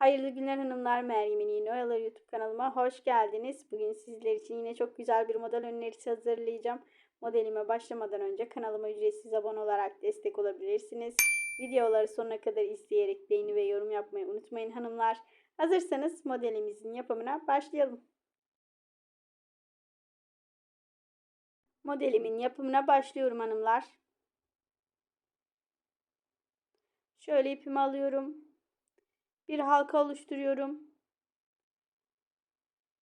Hayırlı günler hanımlar. Meryem'in Yeni Oyaları YouTube kanalıma hoş geldiniz. Bugün sizler için yine çok güzel bir model önerisi hazırlayacağım. Modelime başlamadan önce kanalıma ücretsiz abone olarak destek olabilirsiniz. Videoları sonuna kadar izleyerek beğeni ve yorum yapmayı unutmayın hanımlar. Hazırsanız modelimizin yapımına başlayalım. Modelimin yapımına başlıyorum hanımlar. Şöyle ipimi alıyorum. Bir halka oluşturuyorum.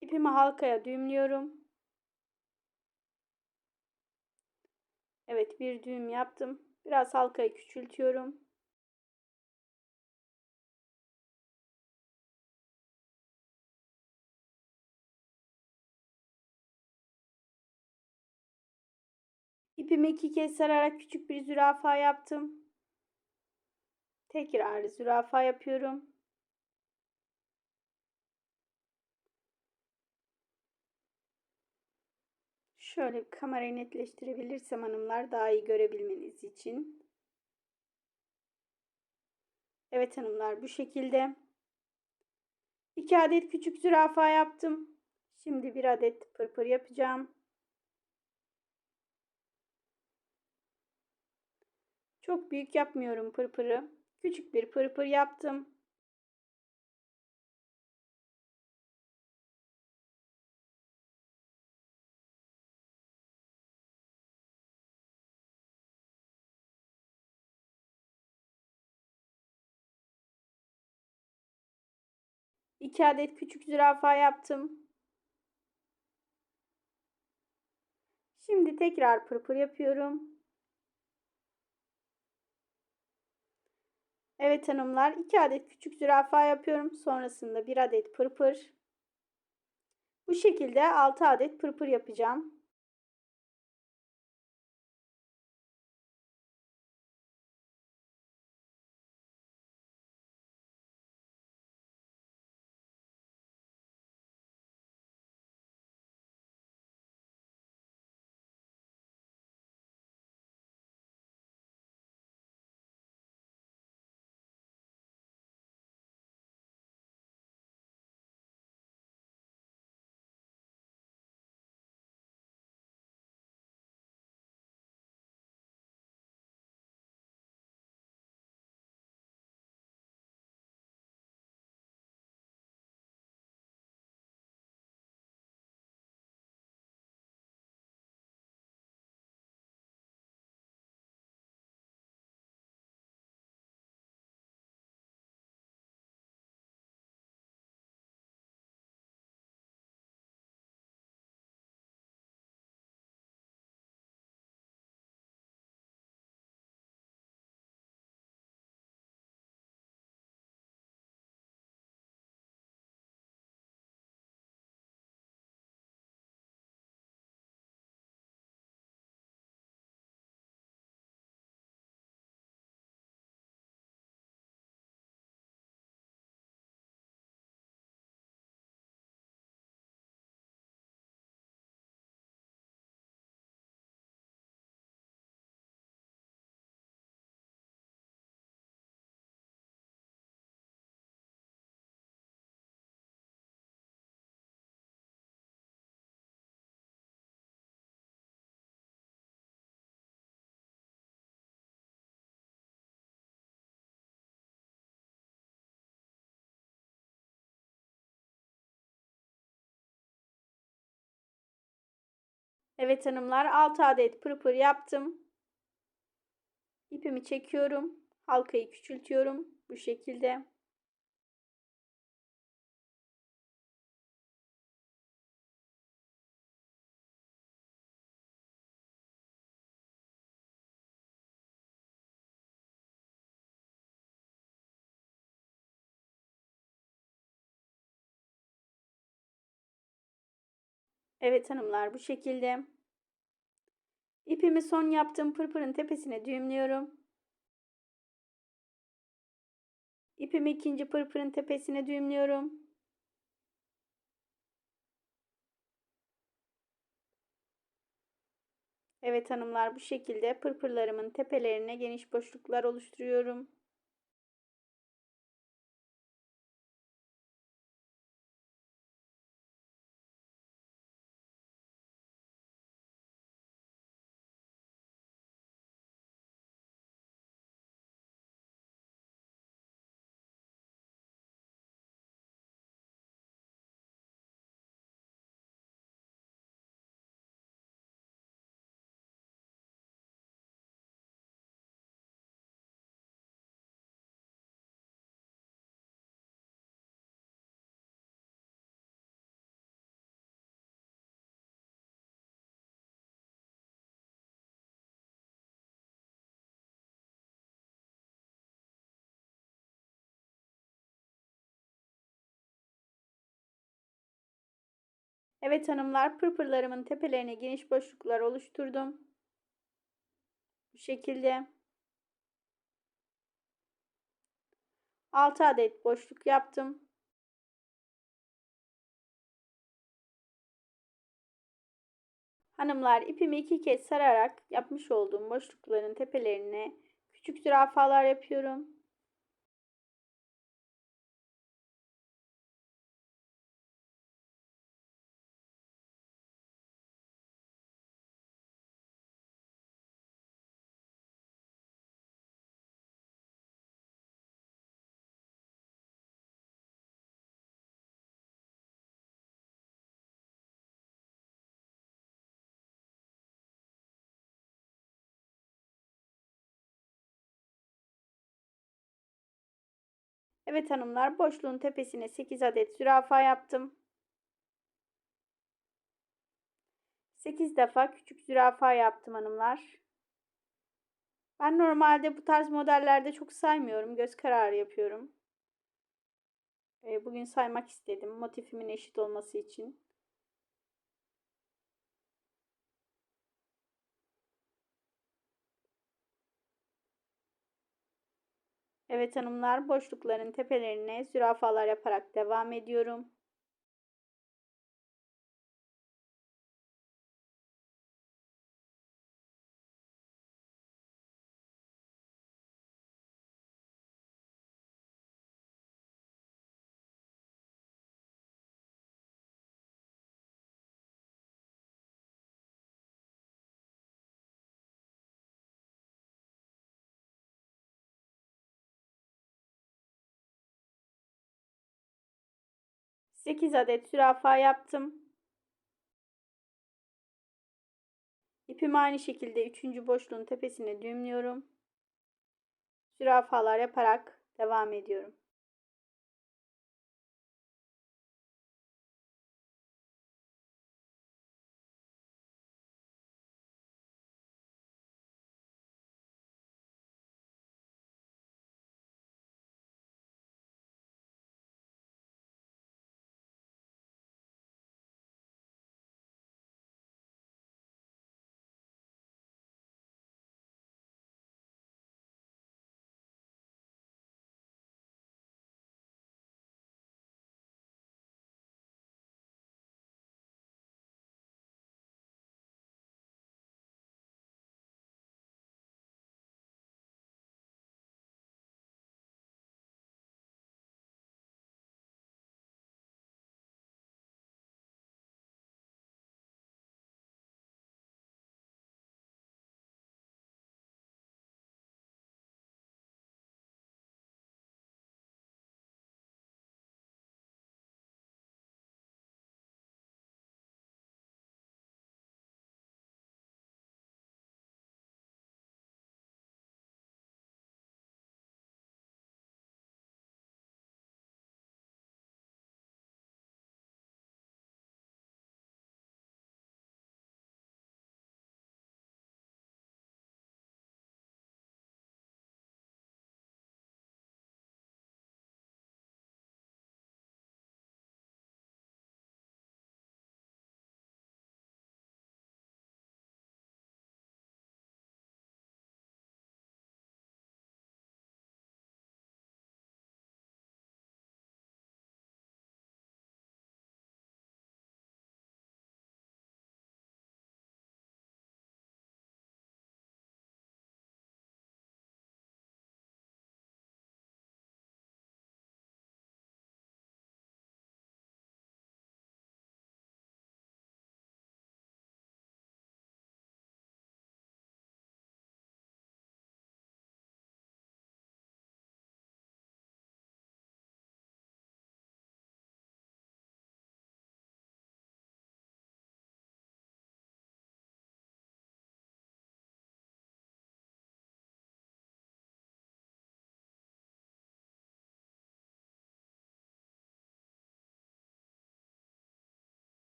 İpimi halkaya düğümlüyorum. Evet bir düğüm yaptım. Biraz halkayı küçültüyorum. İpimi iki kez sararak küçük bir zürafa yaptım. Tekrar zürafa yapıyorum. Şöyle kamerayı netleştirebilirsem hanımlar daha iyi görebilmeniz için. Evet hanımlar bu şekilde. 2 adet küçük zürafa yaptım. Şimdi bir adet pırpır yapacağım. Çok büyük yapmıyorum pırpırı. Küçük bir pırpır yaptım. İki adet küçük zürafa yaptım. Şimdi tekrar pırpır yapıyorum. Evet hanımlar 2 adet küçük zürafa yapıyorum. Sonrasında 1 adet pırpır. Bu şekilde 6 adet pırpır yapacağım. Evet hanımlar 6 adet pırpır yaptım. İpimi çekiyorum. Halkayı küçültüyorum. Bu şekilde. Evet hanımlar bu şekilde. İpimi son yaptığım pırpırın tepesine düğümlüyorum. İpimi ikinci pırpırın tepesine düğümlüyorum. Evet hanımlar bu şekilde pırpırlarımın tepelerine geniş boşluklar oluşturuyorum. Evet hanımlar pırpırlarımın tepelerine geniş boşluklar oluşturdum. Bu şekilde. 6 adet boşluk yaptım. Hanımlar ipimi iki kez sararak yapmış olduğum boşlukların tepelerine küçük zürafalar yapıyorum. Evet hanımlar boşluğun tepesine 8 adet zürafa yaptım. 8 defa küçük zürafa yaptım hanımlar. Ben normalde bu tarz modellerde çok saymıyorum. Göz kararı yapıyorum. Ee, bugün saymak istedim. Motifimin eşit olması için. Evet hanımlar boşlukların tepelerine zürafalar yaparak devam ediyorum. Sekiz adet zürafa yaptım. İpimi aynı şekilde üçüncü boşluğun tepesine düğümlüyorum. Zürafalar yaparak devam ediyorum.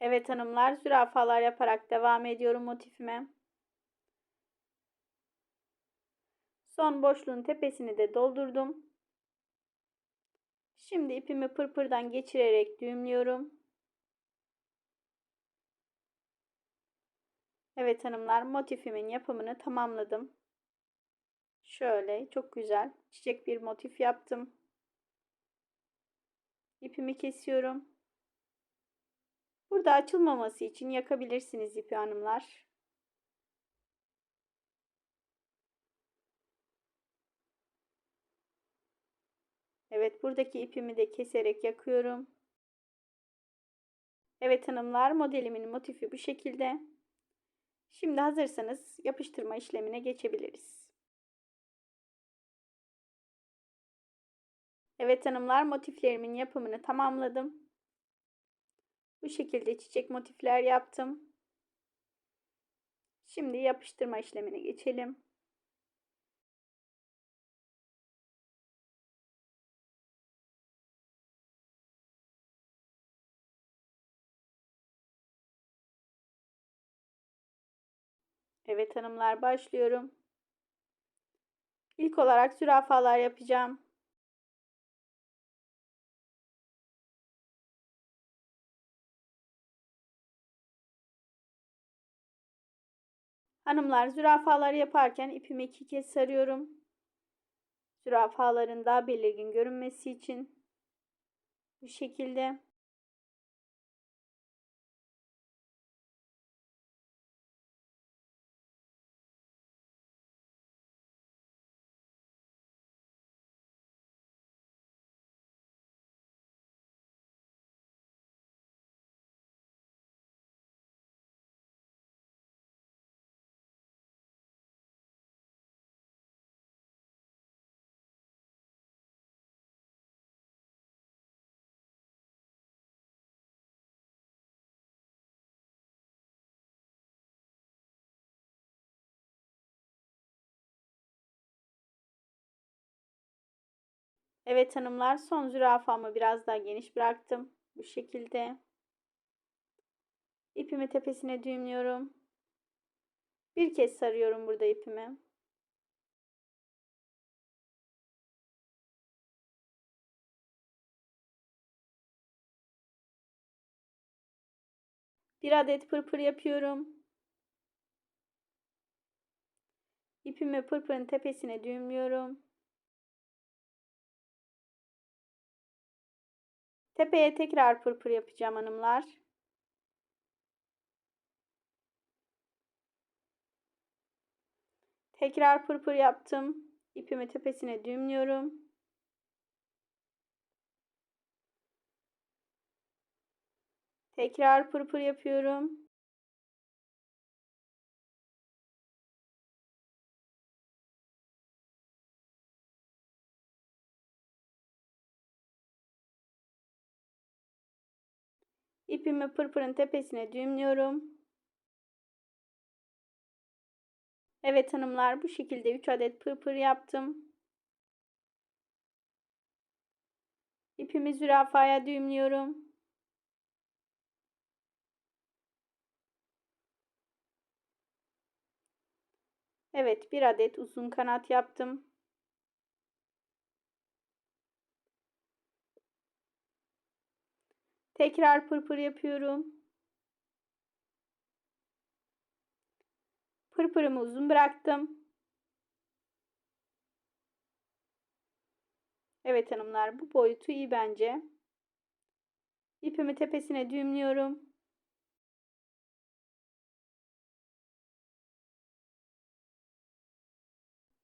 Evet hanımlar zürafalar yaparak devam ediyorum motifime. Son boşluğun tepesini de doldurdum. Şimdi ipimi pırpırdan geçirerek düğümlüyorum. Evet hanımlar motifimin yapımını tamamladım. Şöyle çok güzel çiçek bir motif yaptım. İpimi kesiyorum. Burada açılmaması için yakabilirsiniz ipi hanımlar. Evet buradaki ipimi de keserek yakıyorum. Evet hanımlar modelimin motifi bu şekilde. Şimdi hazırsanız yapıştırma işlemine geçebiliriz. Evet hanımlar motiflerimin yapımını tamamladım. Bu şekilde çiçek motifler yaptım. Şimdi yapıştırma işlemine geçelim. Evet hanımlar başlıyorum. İlk olarak zürafalar yapacağım. Hanımlar zürafaları yaparken ipimi iki kez sarıyorum. Zürafaların daha belirgin görünmesi için. Bu şekilde. Evet hanımlar son zürafamı biraz daha geniş bıraktım. Bu şekilde. İpimi tepesine düğümlüyorum. Bir kez sarıyorum burada ipimi. Bir adet pırpır yapıyorum. İpimi pırpırın tepesine düğümlüyorum. Tepeye tekrar pırpır yapacağım hanımlar. Tekrar pırpır yaptım. İpimi tepesine düğümlüyorum. Tekrar pırpır yapıyorum. İpimi pırpırın tepesine düğümlüyorum. Evet hanımlar bu şekilde 3 adet pırpır yaptım. İpimi zürafaya düğümlüyorum. Evet bir adet uzun kanat yaptım. Tekrar pırpır yapıyorum. Pırpırımı uzun bıraktım. Evet hanımlar bu boyutu iyi bence. İpimi tepesine düğümlüyorum.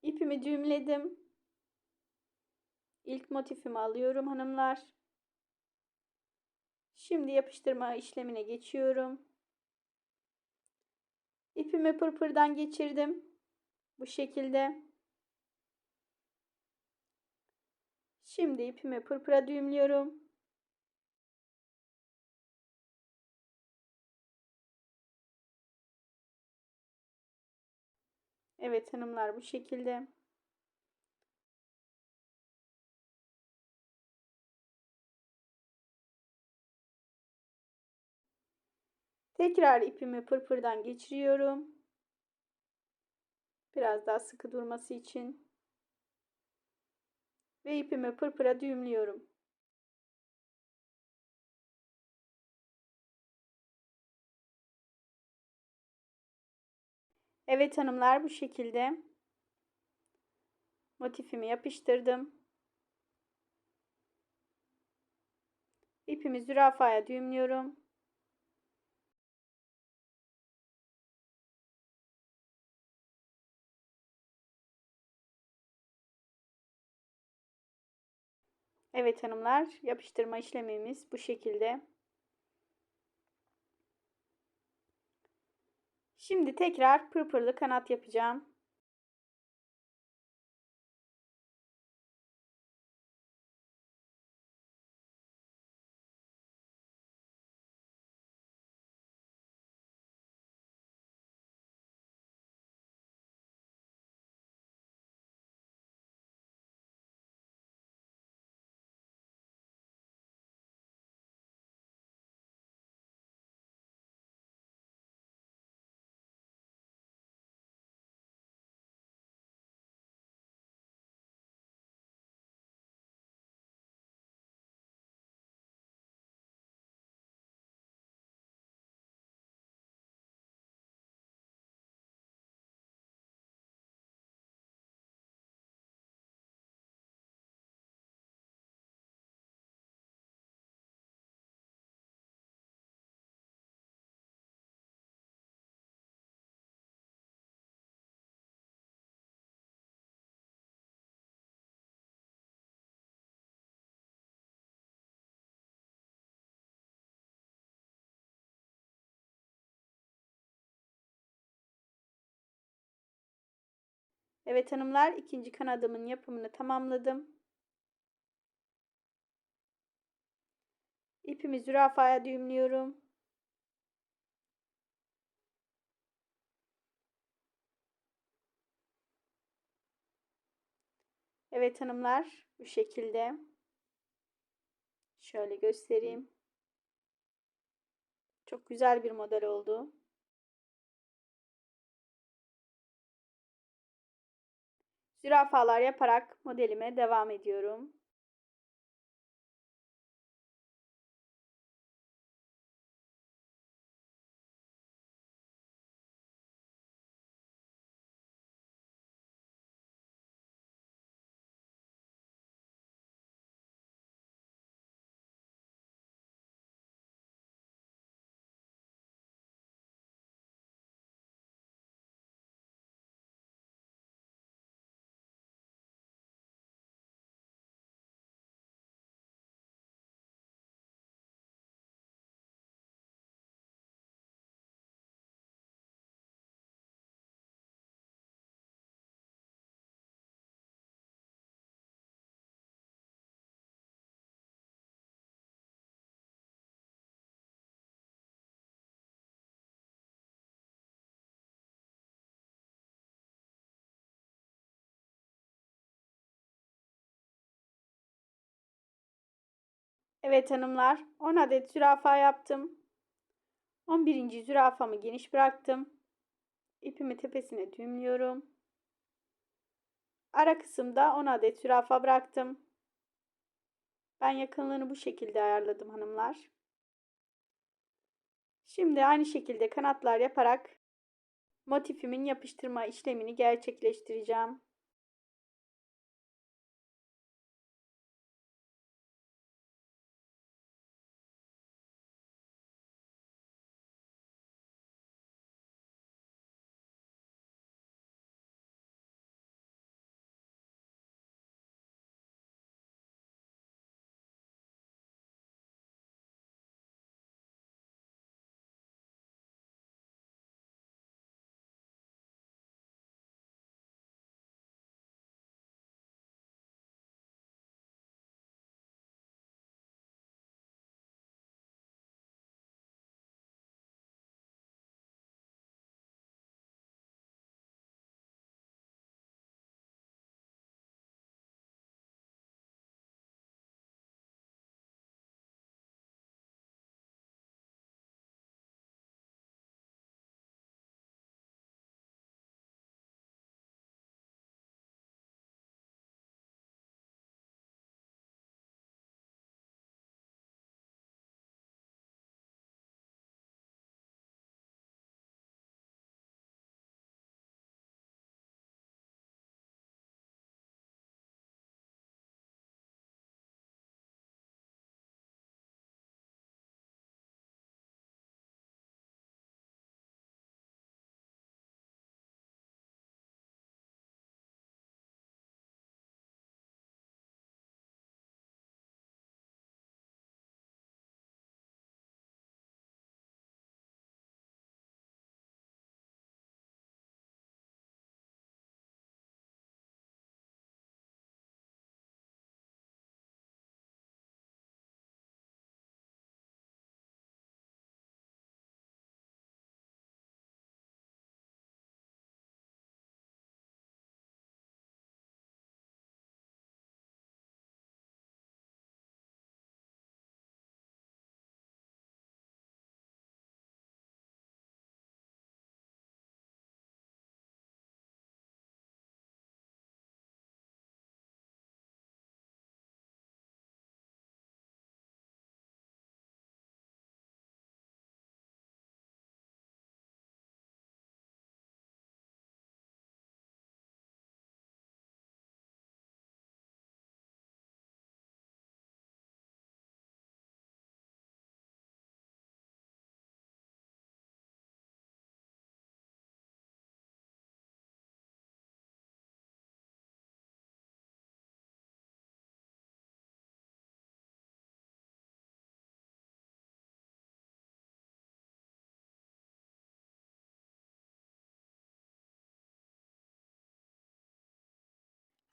İpimi düğümledim. İlk motifimi alıyorum hanımlar. Şimdi yapıştırma işlemine geçiyorum. İpimi pırpırdan geçirdim. Bu şekilde. Şimdi ipimi pırpıra düğümlüyorum. Evet hanımlar bu şekilde. Tekrar ipimi pırpırdan geçiriyorum. Biraz daha sıkı durması için. Ve ipimi pırpıra düğümlüyorum. Evet hanımlar bu şekilde motifimi yapıştırdım. İpimi zürafaya düğümlüyorum. Evet hanımlar yapıştırma işlemimiz bu şekilde. Şimdi tekrar pırpırlı kanat yapacağım. Evet hanımlar ikinci kanadımın yapımını tamamladım. İpimi zürafaya düğümlüyorum. Evet hanımlar bu şekilde. Şöyle göstereyim. Çok güzel bir model oldu. Zürafalar yaparak modelime devam ediyorum. Evet hanımlar 10 adet zürafa yaptım. 11. zürafamı geniş bıraktım. İpimi tepesine düğümlüyorum. Ara kısımda 10 adet zürafa bıraktım. Ben yakınlığını bu şekilde ayarladım hanımlar. Şimdi aynı şekilde kanatlar yaparak motifimin yapıştırma işlemini gerçekleştireceğim.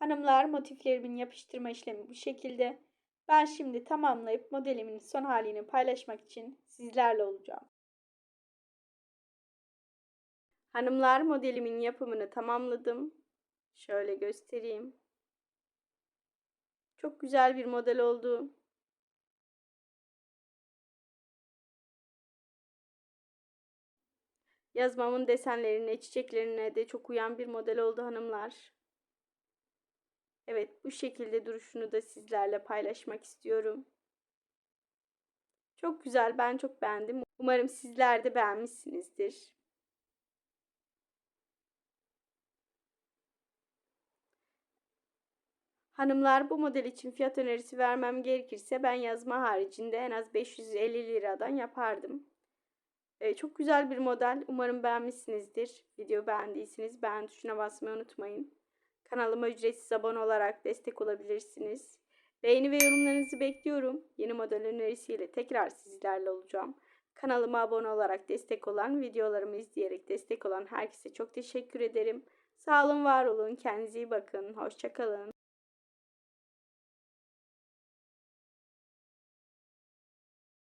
Hanımlar motiflerimin yapıştırma işlemi bu şekilde. Ben şimdi tamamlayıp modelimin son halini paylaşmak için sizlerle olacağım. Hanımlar modelimin yapımını tamamladım. Şöyle göstereyim. Çok güzel bir model oldu. Yazmamın desenlerine, çiçeklerine de çok uyan bir model oldu hanımlar. Evet, bu şekilde duruşunu da sizlerle paylaşmak istiyorum. Çok güzel, ben çok beğendim. Umarım sizler de beğenmişsinizdir. Hanımlar bu model için fiyat önerisi vermem gerekirse ben yazma haricinde en az 550 liradan yapardım. Ee, çok güzel bir model. Umarım beğenmişsinizdir. Video beğendiyseniz beğen tuşuna basmayı unutmayın. Kanalıma ücretsiz abone olarak destek olabilirsiniz. Beğeni ve yorumlarınızı bekliyorum. Yeni model önerisiyle tekrar sizlerle olacağım. Kanalıma abone olarak destek olan, videolarımı izleyerek destek olan herkese çok teşekkür ederim. Sağ olun, var olun, kendinize iyi bakın, hoşçakalın.